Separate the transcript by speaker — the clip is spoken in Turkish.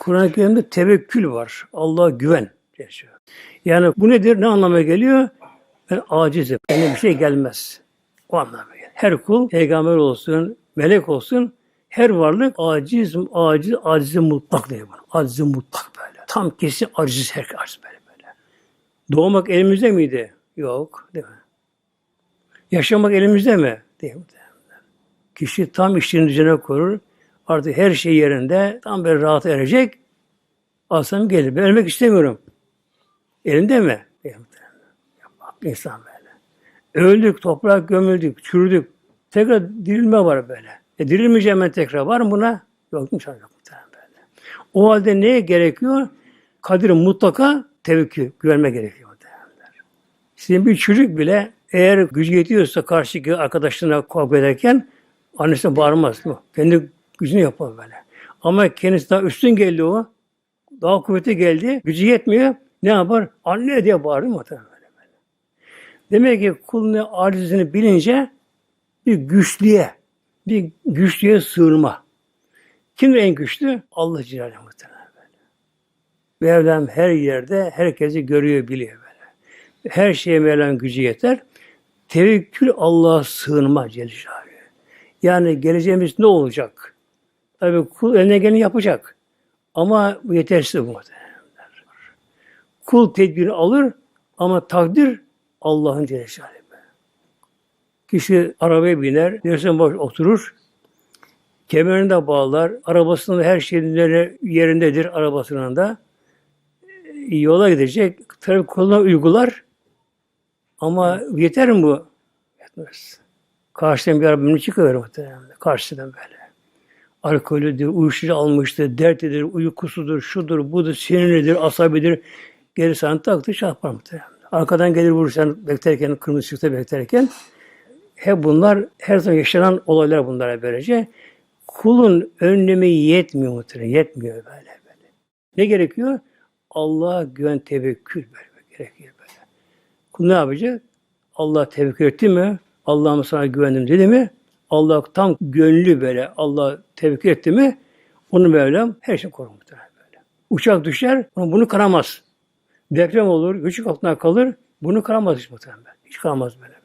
Speaker 1: Kur'an-ı Kerim'de tevekkül var. Allah'a güven. Yani bu nedir? Ne anlama geliyor? Ben acizim. Eline bir şey gelmez. O geliyor. Her kul, peygamber olsun, melek olsun, her varlık aciz, aciz, acizi mutlak diyor bana. Acizi mutlak böyle. Tam kesin aciz her aciz böyle böyle. Doğmak elimizde miydi? Yok. Değil mi? Yaşamak elimizde mi? Değil mi? Kişi tam işin düzene korur. Artık her şey yerinde. Tam böyle rahat erecek. Aslan gelir. Ben ölmek istemiyorum. Elinde mi? Bak insan böyle. Öldük, toprak gömüldük, çürüdük. Tekrar dirilme var böyle. E dirilmeyeceğim ben tekrar. Var mı buna? Yok mu? Yok böyle. O halde neye gerekiyor? Kadir'in mutlaka tevekkül, güvenme gerekiyor. muhtemelen. Sizin bir çocuk bile eğer gücü yetiyorsa karşıki arkadaşlarına kavga ederken annesine bağırmaz. mı? Kendi gücünü yapar böyle. Ama kendisi daha üstün geldi o. Daha kuvveti geldi. Gücü yetmiyor. Ne yapar? Anne diye bağırır muhtemelen böyle. böyle. Demek ki kulun acizini bilince bir güçlüğe, bir güçlüğe sığınma. Kimdir en güçlü? Allah Celaluhu muhtemelen böyle. Mevlam her yerde herkesi görüyor, biliyor böyle. Her şeye Mevlam gücü yeter. Tevekkül Allah'a sığınma Celle. Yani geleceğimiz ne olacak? Tabii kul eline geleni yapacak. Ama bu yetersiz bu muhtemelen. Kul tedbiri alır ama takdir Allah'ın Celle. Kişi arabaya biner, dersen boş oturur, kemerini de bağlar, arabasının her şeyin yerindedir arabasının da. E, Yola gidecek, trafik koluna uygular. Ama yeter mi bu? Yetmez. Karşıdan bir araba çıkıverir muhtemelen. Karşıdan böyle. Alkolüdür, uyuşturucu almıştır, dertlidir, uykusudur, şudur, budur, sinirlidir, asabidir. Geri sana taktı çarpar muhtemelen. Arkadan gelir vurur sen beklerken, kırmızı ışıkta beklerken. Hep bunlar her zaman yaşanan olaylar bunlara böylece. Kulun önlemi yetmiyor muhtemelen. Yetmiyor böyle böyle. Ne gerekiyor? Allah'a güven tevekkül böyle gerekiyor böyle. Kul ne yapacak? Allah tevekkül etti mi? Allah'ım sana güvendim dedi mi? Allah tam gönlü böyle Allah tevekkül etti mi? Onu Mevlam her şey korur böyle. Uçak düşer, bunu kıramaz. Deprem olur, güçlük altına kalır, bunu kıramaz hiç muhtemelen. Hiç kıramaz böyle.